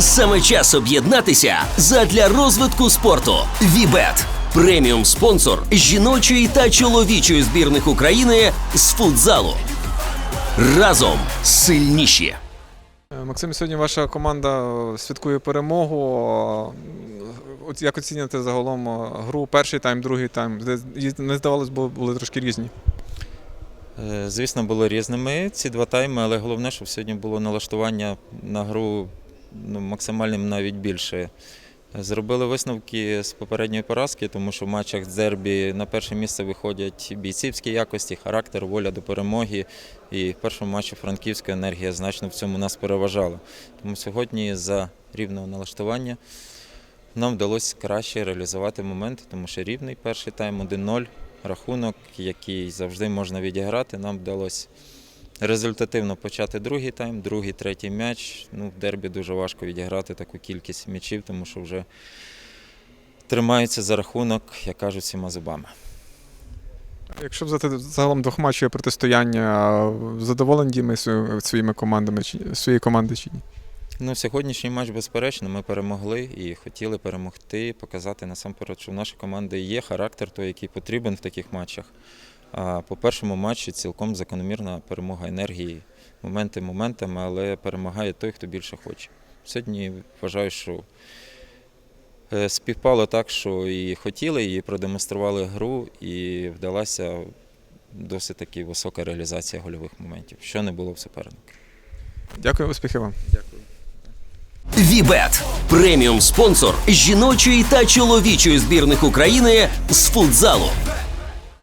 Саме час об'єднатися задля розвитку спорту. Вібет преміум спонсор жіночої та чоловічої збірних України з футзалу. Разом сильніші. Максим, сьогодні ваша команда е, святкує перемогу. Як оцінюєте загалом е, гру, перший тайм, другий тайм? Не здавалось, бо були трошки різні. Е, Звісно, було різними ці два тайми, але головне, щоб сьогодні було налаштування на гру ну, максимальним навіть більше. Зробили висновки з попередньої поразки, тому що в матчах з дербі на перше місце виходять бійцівські якості, характер, воля до перемоги. І в першому матчі Франківська енергія значно в цьому нас переважала. Тому сьогодні за рівного налаштування нам вдалося краще реалізувати моменти, тому що рівний перший тайм 1-0, рахунок, який завжди можна відіграти, нам вдалося результативно почати другий тайм, другий, третій м'яч. Ну, в дербі дуже важко відіграти таку кількість м'ячів, тому що вже тримаються за рахунок, як кажуть, всіма зубами. Якщо взяти загалом двохматчеве протистояння, задоволені діями сво- своїми командами чи своєї команди чи ні? Ну, сьогоднішній матч, безперечно, ми перемогли і хотіли перемогти, показати насамперед, що в нашої команди є характер, той, який потрібен в таких матчах. А по першому матчі цілком закономірна перемога енергії, моменти моментами, але перемагає той, хто більше хоче. Сьогодні вважаю, що е, співпало так, що і хотіли, і продемонстрували гру, і вдалася досить таки висока реалізація гольових моментів, що не було в суперника. Дякую, успіхів вам. Дякую. Вібет преміум спонсор жіночої та чоловічої збірних України з футзалу.